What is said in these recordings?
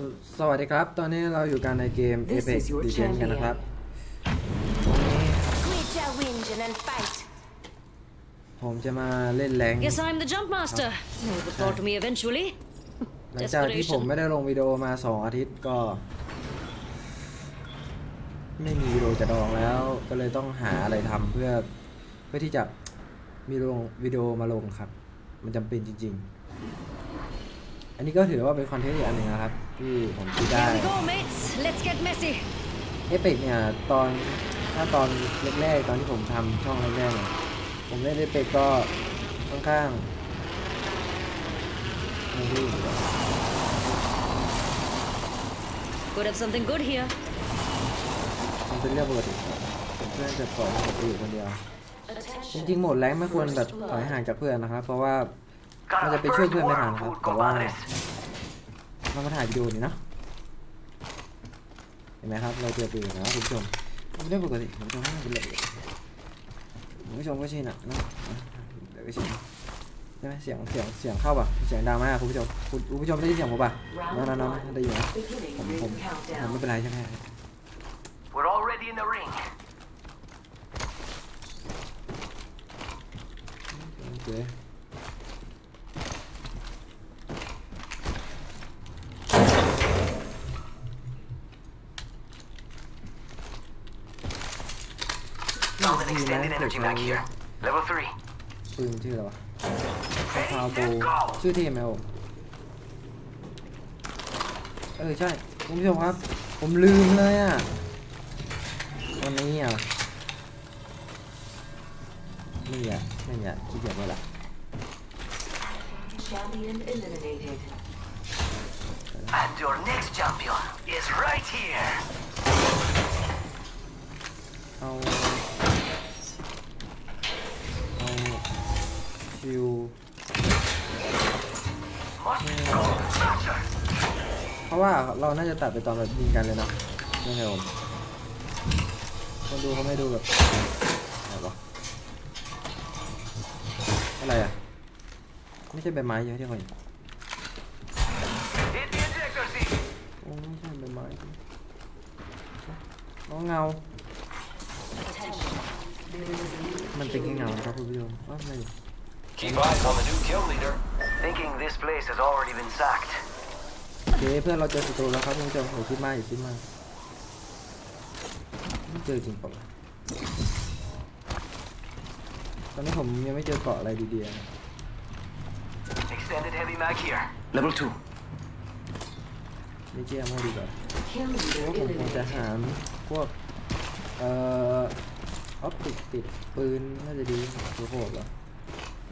สสวัสดีครับ ตอนนี้เราอยู่กันในเกม This Apex is your Legends กันนะครับ Quit your whinging and fight. ผมจะมาเล่นแรง Guess I'm the jump master. You would fall to me eventually. หลังจากที่ผมไม่ได้ลงวิดีโอมา 2 อาทิตย์ก็ ไม่มีวิดีโอจะดองแล้ว ก็เลยต้องหาอะไรทำเพื่อเพื่อที่จะมีลงวิดีโอมาลงครับ มันจำเป็นจริง ๆ อันนี้ก็ถือว่าเป็นคอนเทนต์อีกอันหนึ่งนะครับ ที่ผมคิดได้ Here we go, mates. Let's get messy. เอฟเฟกเนี่ยตอนถ้าตอนแรกๆตอนที่ผมทำช่องแรกๆเนี่ยผมเล่นเอฟเฟกก็ค่อนข้างไม่รู้ Could have something good here. มันเป็นเรื่องปกติเพื่อนจะปล่อยให้ผมไปอยู่คนเดียว จริงๆโหมดแรงไม่ควรแบบถอยห่างจากเพื่อนนะครับ เพราะว่ามันจะไปช่วยเพื่อนไม่ทันครับแต่ว่า เรามาถ่ายวิดีโอนี่เนาะเห็นไหมครับ เราเจอปืนนะคุณผู้ชมเป็นเรื่องปกติคุณผู้ชมไม่เป็นไรคุณผู้ชมก็ชินอะเนอะเดี๋ยวก็ชินใช่ไหมเสียงเสียงเสียงเข้าป่ะเสียงดังมากคุณผู้ชมคุณคุณผู้ชมได้ยินเสียงผมป่ะนั่นนั่นนั่นได้ยินไหม Beginning ผม ring ผมผม countdown. ไม่เป็นไรใช่ไหม We're already in the ring. โอเคมี Found an ไหม extended เกิด energy ใช้ back here. Level 3. ปืนชื่ออะไรวะ Ready, พาวโบ set, go! ชื่อทีมไหมผมเออใช่คุณผู้ชมครับ ผมลืมเลยอะวันนี้อะนี่อะนี่อะขี้เกียจไปละ Champion eliminated. And your next champion is right here. ว่าเราน่าจะตัดไปตอนแบบยิงกันเลยนะไม่ใช่ผมคนดูเขาไม่ดูแบบอะไรวะอะไรอะ ไม่ใช่ใบไม้ใช่ไหมที่เขาเห็นโอ้ไม่ใช่ใบไม้น้องเงา มันเป็นแค่เงาครับคุณผู้ชมว่าไม่ Keep eyes on the new kill leader. Thinking this place has already been sacked. โอเคเพื่อนเราเจอศัตรูแล้วครับคุณผู้ชมอย่าคิดมากอย่าคิดมากไม่เจอจริงเปล่าวะตอนนี้ผมยังไม่เจอเกาะอะไรดีๆนะ Extended heavy mag here. Level 2. ไม่เชื่อมั่ดีกว่า kill เพราะ leader ว่าผมคงจะ eliminated. หาพวกเอ่อออปติกติดปืนน่าจะดีสโคบเหรอ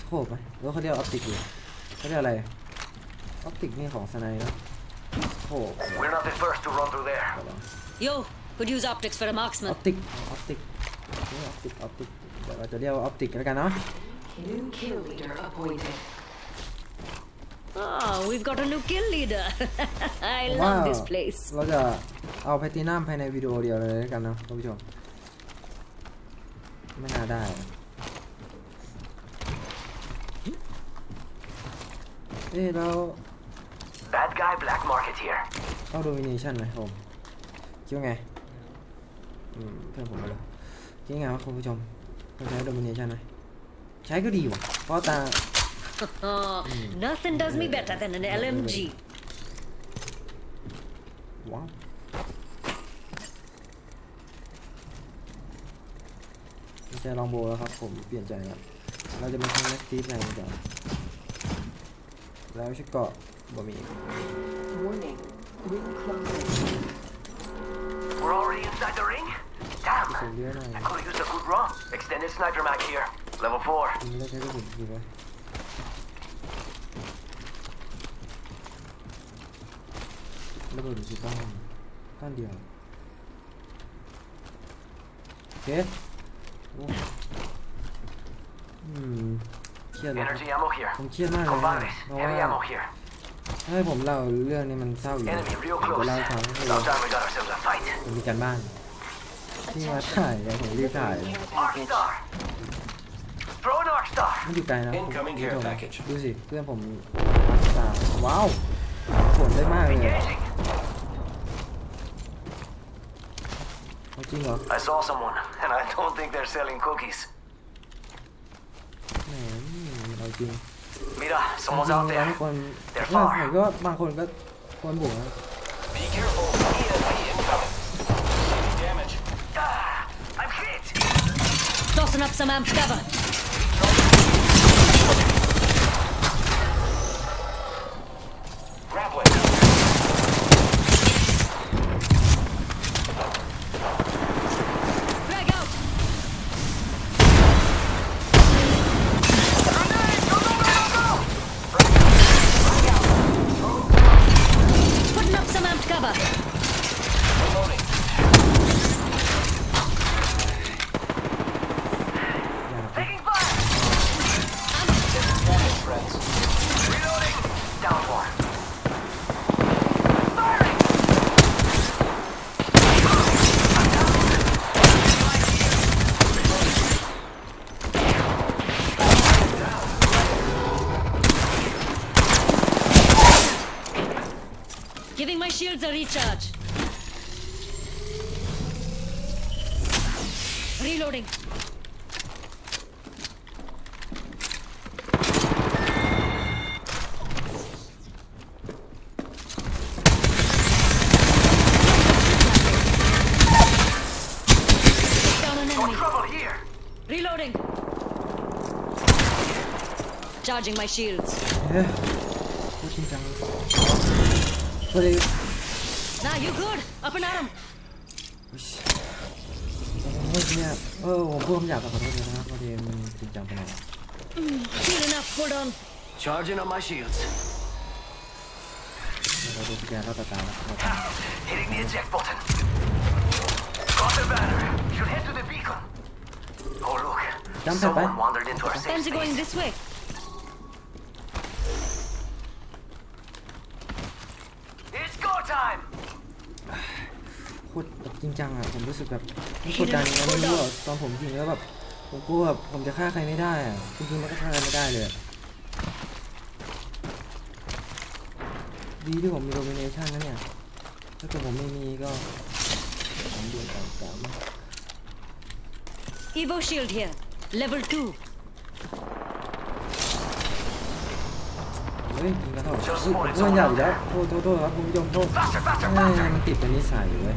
สโคบไหมหรือว่าเขาเรียกออปติกอยู่เขาเรียกอะไรออปติกนี่ของสไนเนอะ สโคบ We're not the first to run through there. Yo, could use optics for a อ marksman. อปติกออปติกนี่ออปติกออปติกเดี๋ยวเราจะเรียกว่าออปติกแล้วกันเนาะ New kill leader appointed. Oh, we've got a new kill leader. I ผมว่า love this place. เราจะเอาแพลตินัมภายในวิดีโอเดียวเลยแล้วกันนะท่านผู้ชม ไม่น่าได้ เอ๊ะเร า Bad guy black market here. เอาโดมิเนชันไหมผมคิดว่าไงอืมเพื่อนผมมาเลยคิดว่าไงวะคุณผู้ชมต้องใช้โดมิเนชันไหมใช้ก็ดีว่ะเพราะตา Oh, nothing does me better than an LMG. ว้าวไม่ใช่ลองโบแล้วครับผมเปลี่ยนใจแล้วเราจะมาใช้แม็กซีฟแรงกันแล้วชุดเกาะ บ่มี Warning. Ring closing. We're already inside the ring? Damn. สูงเยอะหน่อย I could have used a good run. Extended sniper mag here. Level 4. คุณไม่ได้ใช้กระสุนจริงไหมระเบิดสิก้านก้านเดียวโอเคโอ้อืมเครียดเลยครับ Energy ammo here. ผมเครียดมากเลยนะ Combates. เพราะ Heavy ว่า ammo here. ถ้าผมเล่าเรื่องนี้มันเศร้าอยู่ผมจะเล่าทั้งก็คือมัมีกันบ้านที่มาถ่ายเลยผมรีบถ่ายมันอยู่ไกลนะผมดูสิเพื่อนผมรัาว้าวผลได้มากเลยจริงเหรอ I saw someone and I don't think they're selling cookies แหมเอาจริง Mira, จ someone's ริง out ๆแล้ว there. คน They're เออ far. ผมก็บางคนก็ควรบุกนะ Be careful. EMP incoming. Damage. Ah, I'm hit. Tossing up some amped cover. Giving my shields a recharge. Reloading. Reloading. Charging my shields. Yeah. พอดี Now you good? Up and at 'em. เมื่อกี้เนี่ยเออผมพูดคำหยาบขอโทษด้วยนะครับพอดีมันจริงจังไปหน่อย Feel enough. Hold on. Charging on my shields. เราดูสแกนแล้วตาตาแล้ว Hitting the eject button. Got the banner. Should head to the beacon. Oh look. Jump, Someone Pepe. wandered into our safe Fancy going space. this way. จริงจังอะผมรู้สึกแบบกดดันนะไม่รู้อะตอนผมยิงแล้วแบบผมกลัวแบบผมจะฆ่าใครไม่ได้อะจริงๆมันก็ฆ่าใครไม่ได้เลยอะดีที่ผมมีโดมิเนชันนะเนี่ยถ้าเกิดผมไม่มีก็ผมโดนต่างกัน Evo shield here. Level 2. เฮ้ยยิงกระเท่าอุ้ยเพื่อนหยาบอีกแล้วโทษโทษโทษครับคุณผู้ชมโทษ Faster, faster, เอ้ย faster. มันติดเป็นนิสัยเว้ย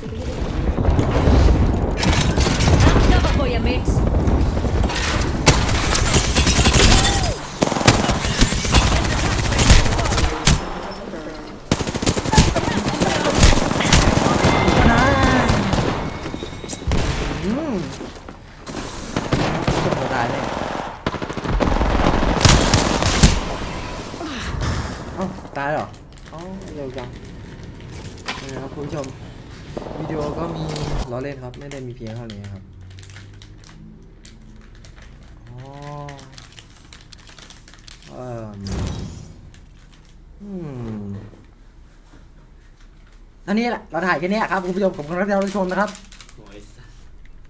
to be here. มีล้อเล่นครับ ไม่ได้มีเพียงเท่านี้ครับอ๋อเอ่ออืมอันนี้แหละ เราถ่ายแค่เนี้ยครับ คุณผู้ชมผมกำลังจะรับชมนะครับ